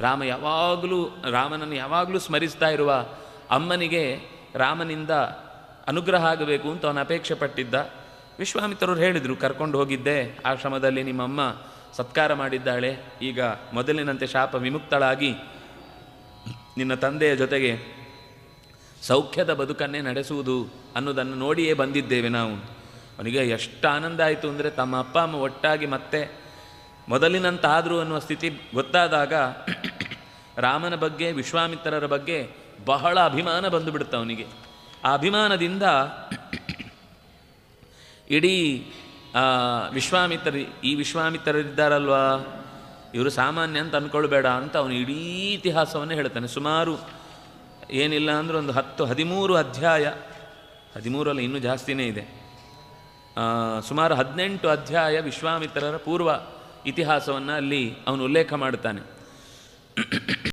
ರಾಮ ಯಾವಾಗಲೂ, ರಾಮನನ್ನು ಯಾವಾಗಲೂ ಸ್ಮರಿಸ್ತಾ ಇರುವ ಅಮ್ಮನಿಗೆ ರಾಮನಿಂದ ಅನುಗ್ರಹ ಆಗಬೇಕು ಅಂತ ಅವನು ಅಪೇಕ್ಷೆ ಪಟ್ಟಿದ್ದ. ವಿಶ್ವಾಮಿತ್ರರು ಹೇಳಿದರು, ಕರ್ಕೊಂಡು ಹೋಗಿದ್ದೆ ಆಶ್ರಮದಲ್ಲಿ ನಿಮ್ಮಮ್ಮ ಸತ್ಕಾರ ಮಾಡಿದ್ದಾಳೆ. ಈಗ ಮೊದಲಿನಂತೆ ಶಾಪ ವಿಮುಕ್ತಳಾಗಿ ನಿನ್ನ ತಂದೆಯ ಜೊತೆಗೆ ಸೌಖ್ಯದ ಬದುಕನ್ನೇ ನಡೆಸುವುದು ಅನ್ನೋದನ್ನು ನೋಡಿಯೇ ಬಂದಿದ್ದೇವೆ ನಾವು. ಅವನಿಗೆ ಎಷ್ಟು ಆನಂದ ಆಯಿತು ಅಂದರೆ ತಮ್ಮ ಅಪ್ಪ, ಅಮ್ಮ ಒಟ್ಟಾಗಿ ಮತ್ತೆ ಮೊದಲಿನಂತಾದರೂ ಅನ್ನುವ ಸ್ಥಿತಿ ಗೊತ್ತಾದಾಗ ರಾಮನ ಬಗ್ಗೆ, ವಿಶ್ವಾಮಿತ್ರರ ಬಗ್ಗೆ ಬಹಳ ಅಭಿಮಾನ ಬಂದುಬಿಡುತ್ತೆ ಅವನಿಗೆ. ಆ ಅಭಿಮಾನದಿಂದ ಇಡೀ ವಿಶ್ವಾಮಿತ್ರ, ಈ ವಿಶ್ವಾಮಿತ್ರರಿದ್ದಾರಲ್ವಾ? ಇವರು ಸಾಮಾನ್ಯ ಅಂತ ಅಂದ್ಕೊಳ್ಬೇಡ ಅಂತ ಅವನು ಇಡೀ ಇತಿಹಾಸವನ್ನು ಹೇಳ್ತಾನೆ. ಸುಮಾರು ಏನಿಲ್ಲ ಅಂದ್ರೆ ಒಂದು ಹತ್ತು, ಹದಿಮೂರು ಅಧ್ಯಾಯ, ಹದಿಮೂರಲ್ಲ ಇನ್ನೂ ಜಾಸ್ತಿನೇ ಇದೆ. ಸುಮಾರು ಹದಿನೆಂಟು ಅಧ್ಯಾಯ ವಿಶ್ವಾಮಿತ್ರರ ಪೂರ್ವ ಇತಿಹಾಸವನ್ನು ಅಲ್ಲಿ ಅವನು ಉಲ್ಲೇಖ ಮಾಡ್ತಾನೆ.